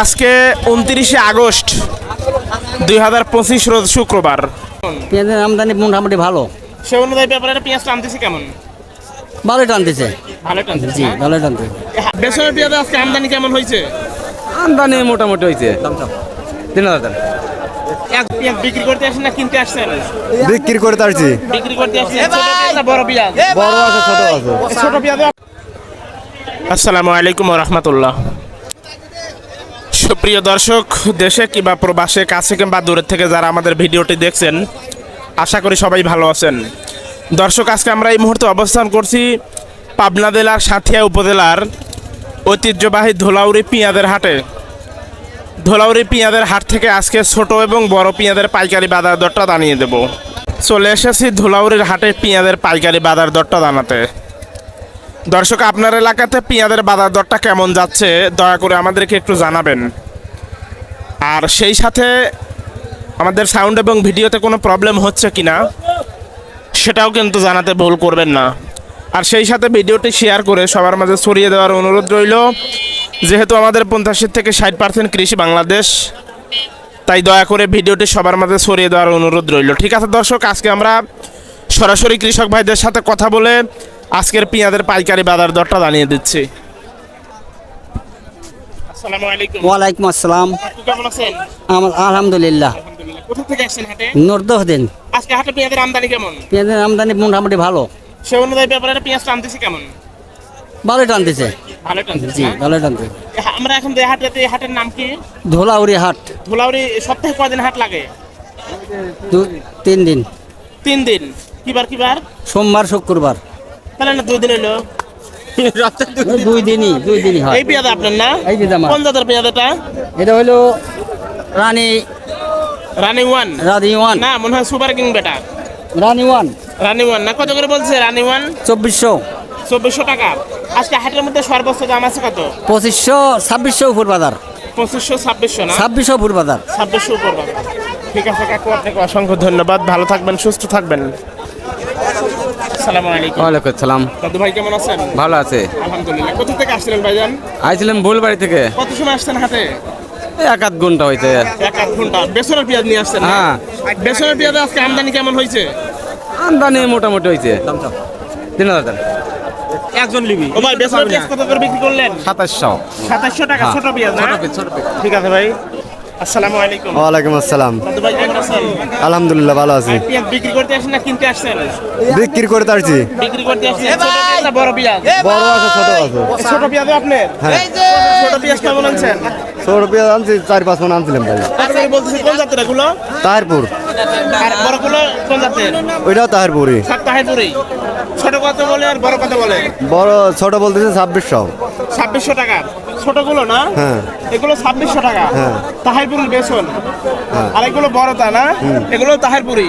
আজকে উনত্রিশে আগস্ট দুই হাজার পঁচিশ রোজ শুক্রবার। পেঁয়াজের আমদানি মোটামুটি ভালো। সে অনুযায়ী ব্যাপারে পেঁয়াজ টানতেছে কেমন? ভালোই টানতেছে। ভালো টানতেছে। জি ভালোই টানতেছে। বেসনের পেঁয়াজ আজকে আমদানি কেমন হয়েছে? আমদানি মোটামুটি হয়েছে। তিন হাজার। টাকা বিক্রি করতে আসেন না কিনতে আসছেন বিক্রি করতে আসছেন ছোট পেঁয়াজ না বড় পেঁয়াজ? বড় আছে ছোট আছে। ছোট পেঁয়াজ আসসালামু আলাইকুম রহমতুল্লাহ। সুপ্রিয় দর্শক, দেশে কিংবা প্রবাসে, কাছে কিংবা দূরের থেকে যারা আমাদের ভিডিওটি দেখছেন, আশা করি সবাই ভালো আছেন। দর্শক, আজকে আমরা এই মুহূর্তে অবস্থান করছি পাবনা জেলার সাথিয়া উপজেলার ঐতিহ্যবাহী ধোলাউড়ি পেঁয়াজের হাটে। ধোলাউড়ি পেঁয়াজের হাট থেকে আজকে ছোট এবং বড় পেঁয়াজের পাইকারি বাজার দরটা জানিয়ে দেব। চলে এসেছি ধোলাউড়ির হাটে পেঁয়াজের পাইকারি বাজার দরটা জানাতে। দর্শক, আপনার এলাকাতে পেঁয়াজের বাজার দরটা কেমন যাচ্ছে, দয়া করে আমাদেরকে একটু জানাবেন। আর সেই সাথে আমাদের সাউন্ড এবং ভিডিওতে কোনো প্রবলেম হচ্ছে কি না, সেটাও কিন্তু জানাতে ভুল করবেন না। আর সেই সাথে ভিডিওটি শেয়ার করে সবার মাঝে ছড়িয়ে দেওয়ার অনুরোধ রইল। যেহেতু আমাদের পঞ্চাশের থেকে ষাট পার্সেন্ট কৃষি বাংলাদেশ, তাই দয়া করে ভিডিওটি সবার মাঝে ছড়িয়ে দেওয়ার অনুরোধ রইল। ঠিক আছে দর্শক, আজকে আমরা সরাসরি কৃষক ভাইদের সাথে কথা বলে আজকের পেঁয়াজের পাইকারি বাজার দরটা জানিয়ে দিচ্ছি। আসসালামু আলাইকুম। আসসালাম। কেমন আছেন? আলহামদুলিল্লাহ। কোথা থেকে আসছেন হাটে? নর্দহ দিন আজকে হাটে পেঁয়াজের আমদানি কেমন? পেঁয়াজের আমদানি মোটামুটি ভালো। সে অনুযায়ী ব্যাপারে পেঁয়াজ টানতেছে কেমন? টানতেছে। ভালো টানতেছে জি না? টানতেছে। আমরা এখন যে হাটে হাটের নাম কি? ধোলাউড়ি হাট। ধুলাউড়ি সপ্তাহে কদিন হাট লাগে? তিন দিন। তিন দিন। কিবার কিবার? সোমবার শুক্রবার। তাহলে না দুই দিন ওই দুই দিনই দুই দিনই হয়। এই পেঁয়াজ আপনার না? এই আমার। কোন জাতের পেঁয়াজ এটা? এটা হলো রানী রানি ওয়ান। রানী ওয়ান। না মনে হয় সুপার কিং বেটা। রানী ওয়ান। রানি ওয়ান না? কত করে বলছে রানি ওয়ান? চব্বিশশো। চব্বিশশো টাকা। আজকে হাটের মধ্যে সর্বোচ্চ দাম আছে কত? পঁচিশশো ছাব্বিশশো উপর বাজার। পঁচিশশো ছাব্বিশশো না? ছাব্বিশশো উপর বাজার। ছাব্বিশশো উপর বাবা। ঠিক আছে কাকু আপনাকে অসংখ্য ধন্যবাদ। ভালো থাকবেন সুস্থ থাকবেন। আসসালামু আলাইকুম। ওয়ালাইকুম সালাম দাদু ভাই কেমন আছেন? ভালো আছে। আলহামদুলিল্লাহ। কোথা থেকে আসছিলেন ভাইজান? আইছিলাম ভুলবাড়ি থেকে। কত সময় আসছেন হাতে এক আধ ঘণ্টা হয়েছে এক আধ ঘণ্টা। বেসনের পেঁয়াজ নিয়ে আসছেন হ্যাঁ। বেসনের পেঁয়াজ আজকে আমদানি কেমন হয়েছে? আমদানি মোটামুটি হয়েছে তিন হাজার একজন লিবি ও ভাই বেসনের পেঁয়াজ কত করে বিক্রি করলেন? সাতাশশো। সাতাশশো টাকা হ্যাঁ। ছোট পেঁয়াজ না ছোট পিস, ঠিক আছে ভাই। আসসালামু আলাইকুম। ওয়ালাইকুম আসসালাম। ভাই কেমন আছেন? আলহামদুলিল্লাহ ভালো আছি। পেঁয়াজ বিক্রি করতে আসেন না কিনতে আসছেন বিক্রি করে তারছি বিক্রি করতে আসছেন ছোট বড় পেঁয়াজ বড় আছে ছোট আছে। ছোট পেঁয়াজ আপনার? হ্যাঁ। ছোট পেঁয়াজ কেমন আনছেন? ছোট পেঁয়াজ আনছি চার পাঁচ মন আনছিলাম ভাই। কত বলতেছি কোন জাতের এগুলো? তাহিরপুর। আর বড়গুলো কোন জাতের? ওইটাও তাহিরপুরই। সপ্তাহে পুরি ছোট কত বলে আর বড় কত বলে? বড় ছোট বলতেছে ছাব্বিশশো। ছাব্বিশশো টাকা। ছোটগুলো না? হ্যাঁ। এগুলো ছাব্বিশশো টাকা। হ্যাঁ। তাহারপুরি বেসন। হ্যাঁ। আর এগুলো বড় তা না? এগুলো তাহারপুরি।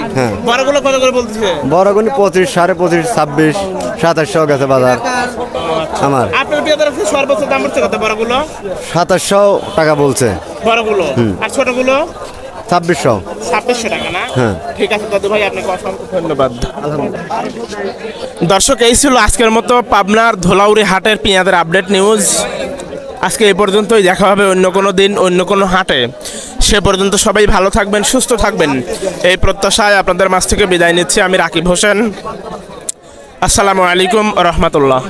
বড়গুলো কত করে বলতেছে? বড় কোন পঁচিশ সাড়ে পঁচিশ ছাব্বিশ সাতাশশো গেছে বাজার। আমার। আপনার পেঁয়াজের কাছে সর্বোচ্চ দাম হচ্ছে কত বড়গুলো? সাতাশশো টাকা বলছে। বড়গুলো। আর ছোটগুলো? ছাব্বিশশো। ছাব্বিশশো টাকা না? হ্যাঁ। ঠিক আছে দাদু ভাই আপনাকে অসংখ্য ধন্যবাদ। দর্শক এই ছিল আজকের মতো পাবনার ধোলাউড়ি হাটের পেঁয়াজের আপডেট নিউজ আজকে এই পর্যন্তই দেখা হবে অন্য কোনো দিন অন্য কোনো হাটে। সে পর্যন্ত সবাই ভালো থাকবেন সুস্থ থাকবেন। এই প্রত্যাশায় আপনাদের মাছ থেকে বিদায় নিচ্ছি আমি রাকিব হোসেন। আসসালামু আলাইকুম রহমতুল্লাহ।